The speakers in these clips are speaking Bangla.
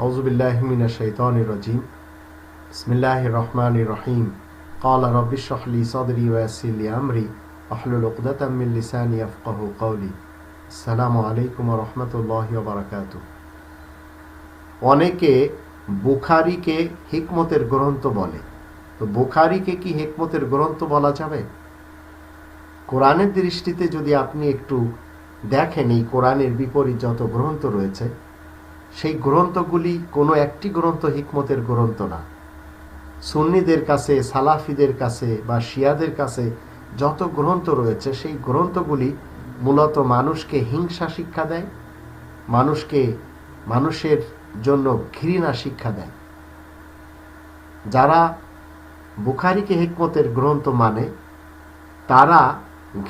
أعوذ بالله من الشيطان الرجيم بسم الله الرحمن الرحيم قال رب اشرح لي صدري ويسر لي أمري واحلل عقدة من لساني يفقه قولي السلام عليكم ورحمة الله وبركاته অনেকে বুখারিকে হিকমতের গ্রন্থ বলে তো বুখারিকে কি হিকমতের গ্রন্থ বলা যাবে কোরআনের দৃষ্টিতে যদি আপনি একটু দেখেন এই কোরআনের বিপরীত যত গ্রন্থ রয়েছে সেই গ্রন্থগুলি কোনো একটি গ্রন্থ হিকমতের গ্রন্থ না। সুন্নিদের কাছে, সালাফিদের কাছে বা শিয়াদের কাছে যত গ্রন্থ রয়েছে, সেই গ্রন্থগুলি মূলত মানুষকে হিংসা শিক্ষা দেয়, মানুষকে মানুষের জন্য ঘৃণা শিক্ষা দেয়। যারা বুখারিকে হিকমতের গ্রন্থ মানে তারা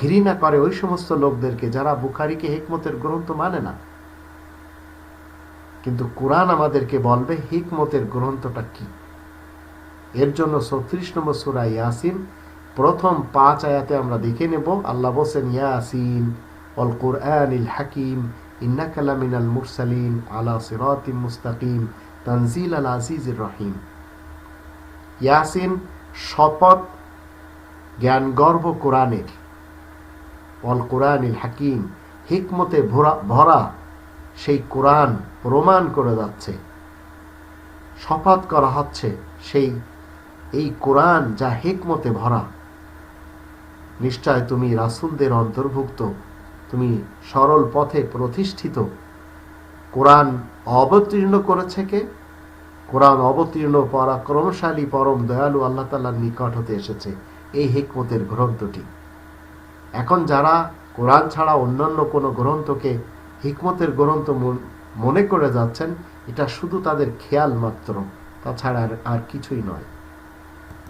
ঘৃণা করে ওই সমস্ত লোকদেরকে যারা বুখারিকে হিকমতের গ্রন্থ মানে না। কিন্তু কোরআন আমাদেরকে বলবে হিকমতের গ্রন্থটা কি? এর জন্য ছত্রিশ নম্বর সুরা ইয়াসিন, প্রথম পাঁচ আয়াতে আমরা দেখে নেব। আল্লাহ বসেন ইয়াসিন অল কোরআনিল হাকিম ইন্নাকালামিনাল মুরসালিন আলা সিরাতিম মুস্তাকিম তানজিল আল আজিজুর রহিম। ইয়াসিন শপথ জ্ঞান গর্ভ কোরআনের। অল কোরআনিল হাকিম, হিকমতে ভরা ভরা সেই কোরআন প্রমাণ করে যাচ্ছে, শপথ করা হচ্ছে সেই, এই কোরআন যা হেকমতে ভরা। নিশ্চয় তুমি রাসুলদের অন্তর্ভুক্ত, তুমি সরল পথে প্রতিষ্ঠিত। কোরআন অবতীর্ণ করেছে কে? কোরআন অবতীর্ণ পরাক্রমশালী পরম দয়ালু আল্লাহ তাল্লার নিকট হতে এসেছে, এই হেকমতের গ্রন্থটি। এখন যারা কোরআন ছাড়া অন্যান্য কোনো গ্রন্থকে হিকমতের গ্রন্থ মনে করে যাচ্ছেন এটা শুধু তাদের খেয়াল মাত্র তাছাড়া আর কিছুই নয়।